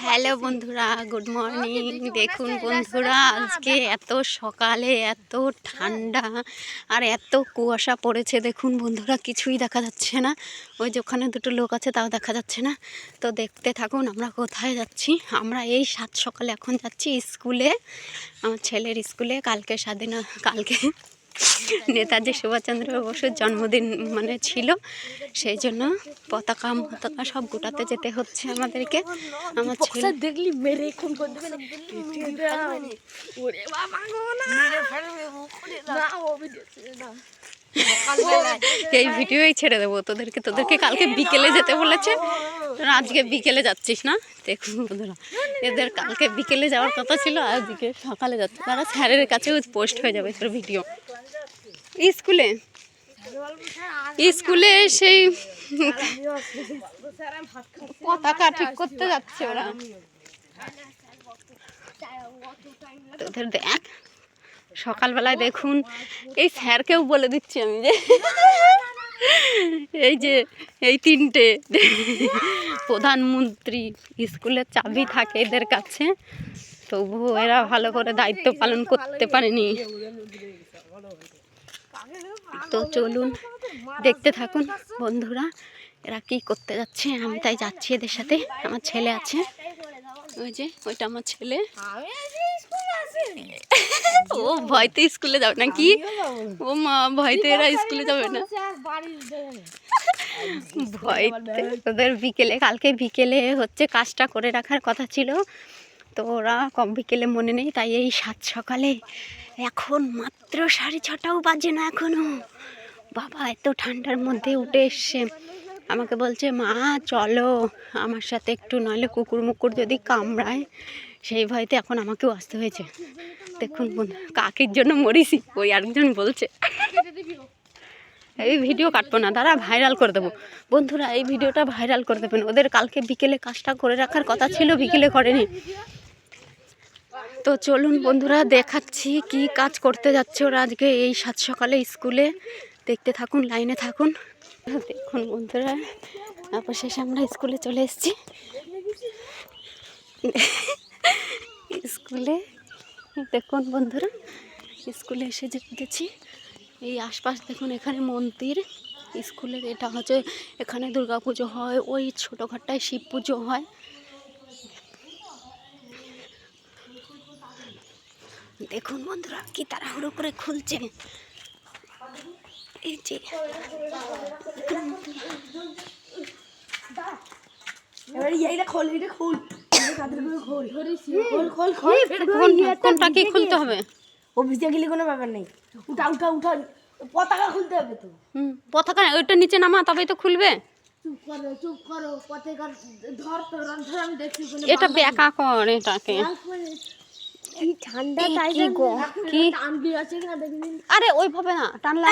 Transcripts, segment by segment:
Hello বন্ধুরা good morning দেখুন বন্ধুরা আজকে এত সকালে এত ঠান্ডা আর এত কুয়াশা পড়েছে। দেখুন বন্ধুরা কিছুই দেখা যাচ্ছে না। ওই যে ওখানে দুটো লোক আছে তাও দেখা যাচ্ছে না। তো দেখতে থাকুন আমরা কোথায় যাচ্ছি? আমরা এই সাত সকালে এখন যাচ্ছি স্কুলে। আমার ছেলের স্কুলে কালকে স্বাধীন কালকে নেতাজি সুভাষচন্দ্র বসুর জন্মদিন মানে ছিল সেই জন্য পতাকা পতাকা সব গোটাতে যেতে হচ্ছে আমাদেরকে। আমার ছেলে দেখলি মেরে খুন এই ভিডিওই ছেড়ে দেবো তোদেরকে তোদেরকে কালকে বিকেলে যেতে বলেছে। আজকে বিকেলে যাচ্ছিস না? দেখুন বন্ধুরা এদের কালকে বিকেলে যাওয়ার কথা ছিল আজকে সকালে যাচ্ছে। তারা স্যারের কাছেও পোস্ট হয়ে যাবে তোর ভিডিও স্কুলে? স্কুলে সেই পতাকা ঠিক করতে যাচ্ছে ওরা। তোদের দেখ, সকালবেলায় দেখুন, এই স্যারকেও বলে দিচ্ছি আমি যে, এই যে, এই তিনটে প্রধানমন্ত্রী স্কুলের চাবি থাকে এদের কাছে, তবুও এরা ভালো করে দায়িত্ব পালন করতে পারেনি। তো চলুন, দেখতে থাকুন, বন্ধুরা, এরা কি করতে যাচ্ছে? আমি তাই যাচ্ছি এদের সাথে। আমার ছেলে আছে। ওই যে, ওইটা আমার ছেলে। ও, ভয়তে স্কুলে যাবে না কি ও মা, ভয়তে এরা স্কুলে যাবে না। ভয়তে। ওদের বিকেলে, কালকে বিকেলে হচ্ছে কাজটা করে রাখার কথা ছিল। তো ওরা কম বিকেলে মনে নেই, তাই এই সাত সকালে এখন মাত্র সাড়ে ছটাও বাজে না এখনও বাবা, এত ঠান্ডার মধ্যে উঠে এসছে। আমাকে বলছে, মা, চলো আমার সাথে একটু নইলে কুকুর মুকুর যদি কামড়ায়, সেই ভয়তে এখন আমাকেও আসতে হয়েছে। দেখুন কাকির জন্য মরিছি, ওই আরেকজন বলছে। এই ভিডিও কাটবো না, দাঁড়া ভাইরাল করে দেবো। বন্ধুরা, এই ভিডিওটা ভাইরাল করে দেবেন। ওদের কালকে বিকেলে কাজটা করে রাখার কথা ছিল, বিকেলে করেনি। তো চলুন বন্ধুরা, দেখাচ্ছি কি কাজ করতে যাচ্ছে ওরা আজকে এই সাত সকালে স্কুলে। দেখতে থাকুন, লাইনে থাকুন। দেখুন বন্ধুরা, তারপর শেষে আমরা স্কুলে চলে এসেছি। স্কুলে, দেখুন বন্ধুরা, স্কুলে এসে যে গেছি এই আশপাশ দেখুন এখানে মন্দির। স্কুলের এটা হচ্ছে এখানে দুর্গা পুজো হয়, ওই ছোটোখাট্টায় শিব পুজো হয়। দেখুন বন্ধুরা কি তাড়াহুড়ো করে খুলছে। এই যে এবার এইটা খোল এইটা খোল। খুলতে হবে। গেলে কোনো ব্যাপার নেই। উঠা উঠা উঠা। পতাকা খুলতে হবে তো। হুম পতাকা ওইটা নিচে নামা তবেই তো খুলবে। চুপ করো চুপ করো। পতাকা ধর তো ধর আমি এটা বেকা কর এটাকে। কি ঠান্ডা তাই কি আরে ওইভাবে না টানলে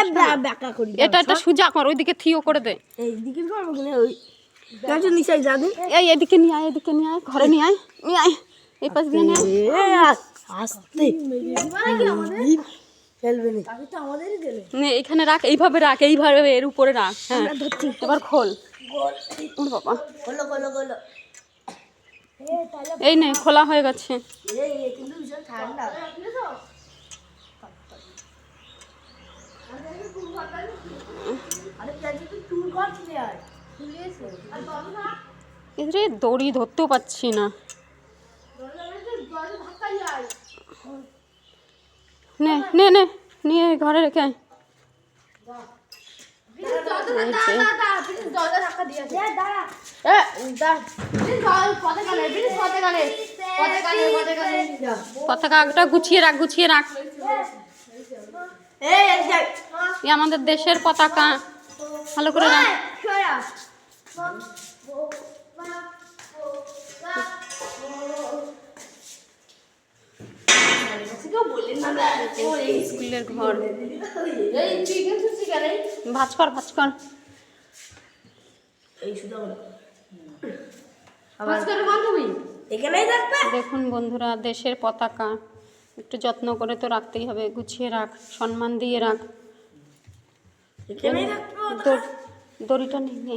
বেকা করি এটা একটা সুজা কর ওইদিকে থিও করে দে। এই দিকে করব কিনা ওই কেন নিচে যা দে। এই এদিকে নিয়ে আয় এদিকে নিয়ে আয় ঘরে নিয়ে আয় নিয়ে আয়। এই পাশ দিয়ে নিয়ে আয়। আস্তে। এখানে রাখ এইভাবে রাখ এইভাবে এর উপরে রাখ হ্যাঁ। এবার খোল। বাবা এই নে খোলা হয়ে গেছে এই এই কিন্তু ভীষণ ঠান্ডা এদের দড়ি ধরতেও পাচ্ছি না নে নে নে নিয়ে ঘরে রেখে আয় পতাকাটা গুছিয়ে রাখ গুছিয়ে রাখ। এ আমাদের দেশের পতাকা। ভালো করে রাখ। স্কুলের ঘর। ভাজ কর ভাজ কর। এখানেই থাকবে দেখুন বন্ধুরা দেশের পতাকা। একটু যত্ন করে তো রাখতেই হবে গুছিয়ে রাখ সম্মান দিয়ে রাখ। এখানেই থাকবে দড়িটা নিয়ে নে।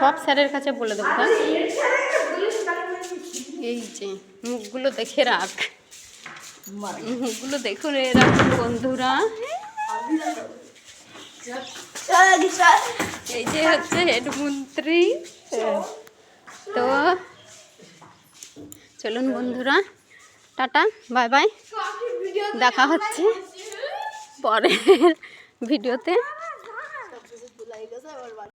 সব স্যারের কাছে বলে দেবো হ্যাঁ? এই যে মুখগুলো দেখে রাখ। মুখগুলো দেখুন এরকম বন্ধুরা। এই যে হচ্ছে হেডমন্ত্রী তো চলুন বন্ধুরা টাটা বাই বাই। দেখা হচ্ছে পরের ভিডিওতে।